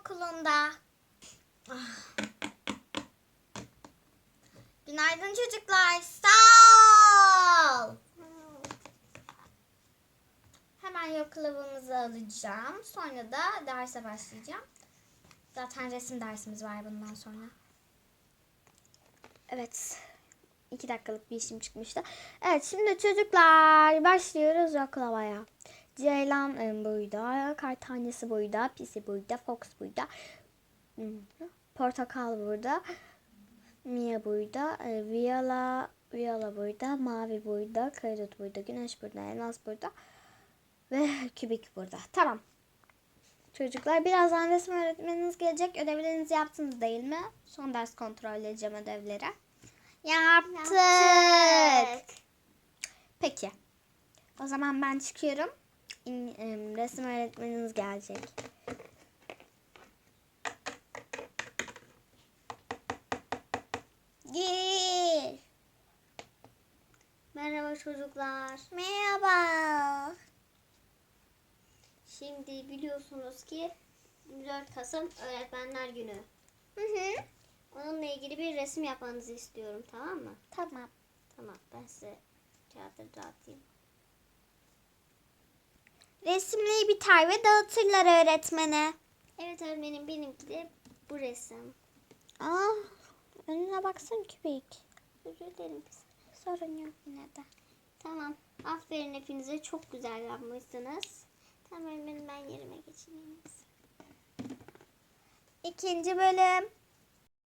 okulunda. Ah. Günaydın çocuklar. Sağ ol. Hemen yok kılavumuzu alacağım. Sonra da derse başlayacağım. Zaten resim dersimiz var bundan sonra. Evet. iki dakikalık bir işim çıkmıştı. Evet şimdi çocuklar başlıyoruz yoklamaya. Ceylan e, burada, kar tanesi burada, pisi burada, fox burada, hmm, portakal burada, Mia burada, e, Viola, Viola burada, Mavi burada, Kayıt burada, Güneş burada, Elmas burada ve Kübik burada. Tamam. Çocuklar birazdan resim öğretmeniniz gelecek. Ödevlerinizi yaptınız değil mi? Son ders kontrol edeceğim ödevleri. Yaptık. Peki. O zaman ben çıkıyorum. Resim öğretmeniniz gelecek. Gir. Merhaba çocuklar. Merhaba. Şimdi biliyorsunuz ki 24 Kasım Öğretmenler Günü. Hı hı. Onunla ilgili bir resim yapmanızı istiyorum tamam mı? Tamam. Tamam ben size kağıtları dağıtayım. Resimleri biter ve dağıtırlar öğretmene. Evet öğretmenim benimki de bu resim. Aa, önüne baksana kübik. Özür dilerim kız. Sorun yok yine de. Tamam. Aferin hepinize çok güzel yapmışsınız. Tamam öğretmenim ben yerime geçeyim. İkinci bölüm.